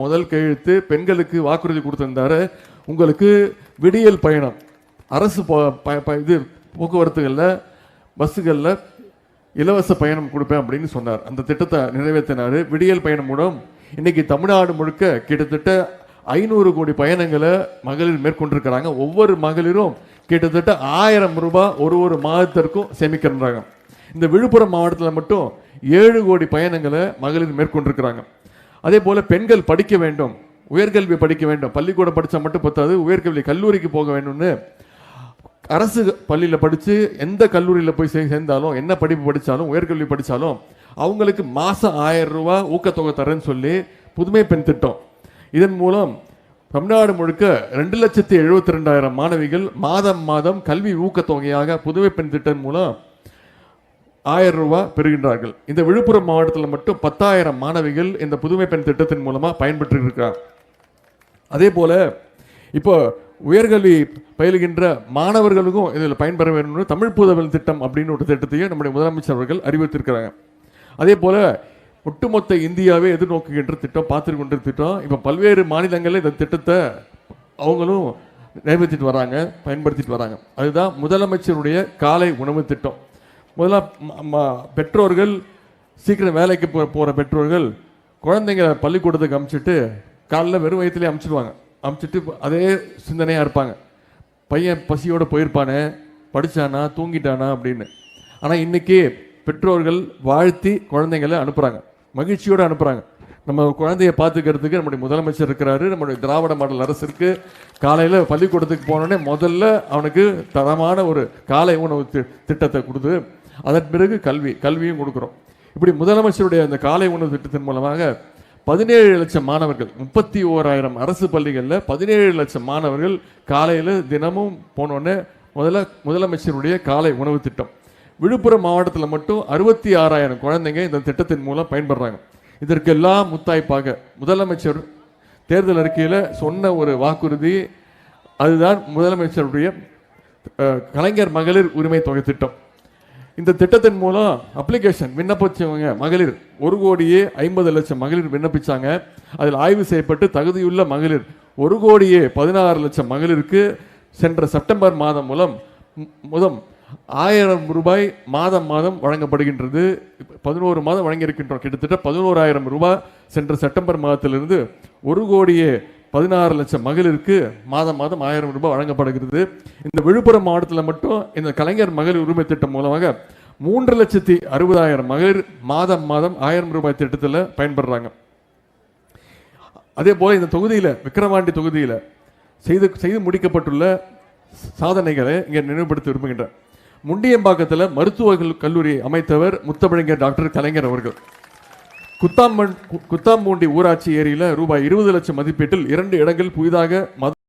முதல் கையெழுத்து பெண்களுக்கு வாக்குறுதி கொடுத்திருந்தாரு. உங்களுக்கு விடியல் பயணம் அரசு ப- ப- இது போக்குவரத்துகளில் பஸ்ஸுகளில் இலவச பயணம் கொடுப்பேன் அப்படின்னு சொன்னார். அந்த திட்டத்தை நிறைவேற்றினார். விடியல் பயணம் மூலம் இன்னைக்கு தமிழ்நாடு முழுக்க கிட்டத்தட்ட ஐநூறு கோடி பயணங்களை மகளிர் மேற்கொண்டிருக்கிறாங்க. ஒவ்வொரு மகளிரும் கிட்டத்தட்ட ஆயிரம் ரூபாய் ஒரு ஒரு மாதத்திற்கும் சேமிக்கின்றாங்க இந்த விழுப்புரம் மாவட்டத்தில் மட்டும் ஏழு கோடி பயணங்களை மகளிர் மேற்கொண்டிருக்கிறாங்க. அதே போல் பெண்கள் படிக்க வேண்டும் உயர்கல்வி படிக்க வேண்டும். பள்ளிக்கூடம் படித்தா மட்டும் பத்தாது உயர்கல்வி கல்லூரிக்கு போக வேண்டும்னு அரசு பள்ளியில் படித்து எந்த கல்லூரியில் போய் சேர்ந்தாலும் என்ன படிப்பு படித்தாலும் உயர்கல்வி படித்தாலும் அவங்களுக்கு மாதம் ஆயிரம் ரூபா ஊக்கத்தொகை தரேன்னு சொல்லி புதுமை பெண் திட்டம். இதன் மூலம் தமிழ்நாடு முழுக்க ரெண்டு லட்சத்தி எழுபத்தி ரெண்டாயிரம் மாணவிகள் மாதம் மாதம் கல்வி ஊக்கத்தொகையாக புதுமை பெண் திட்டம் மூலம் ஆயிரம் ரூபாய் பெறுகின்றார்கள். இந்த விழுப்புரம் மாவட்டத்தில் மட்டும் பத்தாயிரம் மாணவிகள் இந்த புதுமை பெண் திட்டத்தின் மூலமாக பயன்பெற்று இருக்கிறார் அதே போல் இப்போ உயர்கல்வி பயிலுகின்ற மாணவர்களுக்கும் இதில் பயன்பெற வேணும்னு தமிழ் புதவல் திட்டம் அப்படின்னு ஒரு திட்டத்தையும் நம்முடைய முதலமைச்சர் அவர்கள் அறிவித்திருக்கிறாங்க அதே போல் ஒட்டுமொத்த இந்தியாவே எதிர்நோக்குகின்ற திட்டம் பார்த்துட்டு கொண்ட திட்டம் இப்போ பல்வேறு மாநிலங்களில் இந்த திட்டத்தை அவங்களும் நிறைவேற்றிட்டு வராங்க பயன்படுத்திட்டு வராங்க. அதுதான் முதலமைச்சருடைய காலை உணவு திட்டம். முதல்ல ம- ம- பெற்றோர்கள் சீக்கிரம் வேலைக்கு போ போகிற பெற்றோர்கள் குழந்தைங்க பள்ளிக்கூடத்துக்கு அமுச்சிட்டு காலைல வெறும் வயிற்றுலேயே அமுச்சிடுவாங்க அமுச்சிட்டு அதே சிந்தனையாக இருப்பாங்க. பையன் பசியோடு போயிருப்பானே படிச்சானா தூங்கிட்டானா அப்படின்னு. ஆனால் இன்றைக்கி பெற்றோர்கள் வாழ்த்தி குழந்தைங்களை அனுப்புகிறாங்க மகிழ்ச்சியோடு அனுப்புகிறாங்க நம்ம குழந்தைய பார்த்துக்கிறதுக்கு நம்முடைய முதலமைச்சர் இருக்கிறாரு நம்முடைய திராவிட மாடல் அரசு காலையில் பள்ளிக்கூடத்துக்கு போனோடனே முதல்ல அவனுக்கு தரமான ஒரு காலை உணவு தி- திட்டத்தை கொடுத்து அதன் பிறகு கல்வி கல்வியும் கொடுக்குறோம். இப்படி முதலமைச்சருடைய அந்த காலை உணவு திட்டத்தின் மூலமாக பதினேழு லட்சம் மாணவர்கள் முப்பத்தி ஓராயிரம் அரசு பள்ளிகளில் பதினேழு லட்சம் மாணவர்கள் காலையில் தினமும் போனோடனே முதல்ல முதலமைச்சருடைய காலை உணவு திட்டம். விழுப்புரம் மாவட்டத்தில் மட்டும் அறுபத்தி ஆறாயிரம் குழந்தைங்க இந்த திட்டத்தின் மூலம் பயன்படுறாங்க. இதற்கெல்லாம் முத்தாய்ப்பாக முதலமைச்சர் தேர்தல் அறிக்கையில் சொன்ன ஒரு வாக்குறுதி அதுதான் முதலமைச்சருடைய கலைஞர் மகளிர் உரிமை தொகை திட்டம். இந்த திட்டத்தின் மூலம் அப்ளிகேஷன் விண்ணப்பிச்சவங்க மகளிர். ஒரு கோடியே ஐம்பது லட்சம் மகளிர் விண்ணப்பிச்சாங்க. அதில் ஆய்வு செய்யப்பட்டு தகுதியுள்ள மகளிர் ஒரு கோடியே பதினாறு லட்சம் மகளிருக்கு. சென்ற செப்டம்பர் மாதம் மூலம் முதம் ஆயிரம் ரூபாய் மாதம் மாதம் வழங்கப்படுகின்றது. பதினோரு மாதம் வழங்கியிருக்கின்றோம். கிட்டத்தட்ட பதினோராயிரம் ரூபாய் சென்ற செப்டம்பர் மாதத்திலிருந்து ஒரு கோடியே பதினாறு லட்சம் மகளிருக்கு மாதம் மாதம் ஆயிரம் ரூபாய் வழங்கப்படுகிறது. இந்த விழுப்புரம் மாவட்டத்தில் மட்டும் இந்த கலைஞர் மகளிர் உரிமை திட்டம் மூலமாக மூன்று லட்சத்தி அறுபதாயிரம் மகளிர் மாதம் மாதம் ஆயிரம் ரூபாய் திட்டத்தில் பயன்படுறாங்க. அதே போல் இந்த தொகுதியில் விக்கிரவாண்டி தொகுதியில் செய்து செய்து முடிக்கப்பட்டுள்ள சாதனைகளை இங்கே நினைவுபடுத்த விரும்புகின்றேன். முண்டியம்பாக்கத்தில் மருத்துவ கல்- கல்லூரி அமைத்தவர் முத்தமிழங்கர் டாக்டர் கலைஞர் அவர்கள். குத்தாம்பன் குத்தாம்பூண்டி ஊராட்சி ஏரியில ரூபாய் இருபது லட்சம் மதிப்பீட்டில் இரண்டு இடங்கள் புதிதாக மது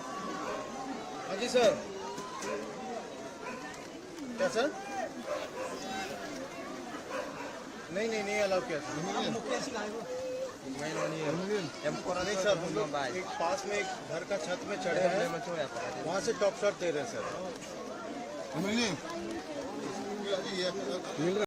हाँ जी सर क्या सर नहीं नहीं नहीं अलाउ किया सर नहीं सर हम लोग एक पास में एक घर का छत में चढ़े हैं। वहाँ से टॉप शॉट दे रहे हैं सर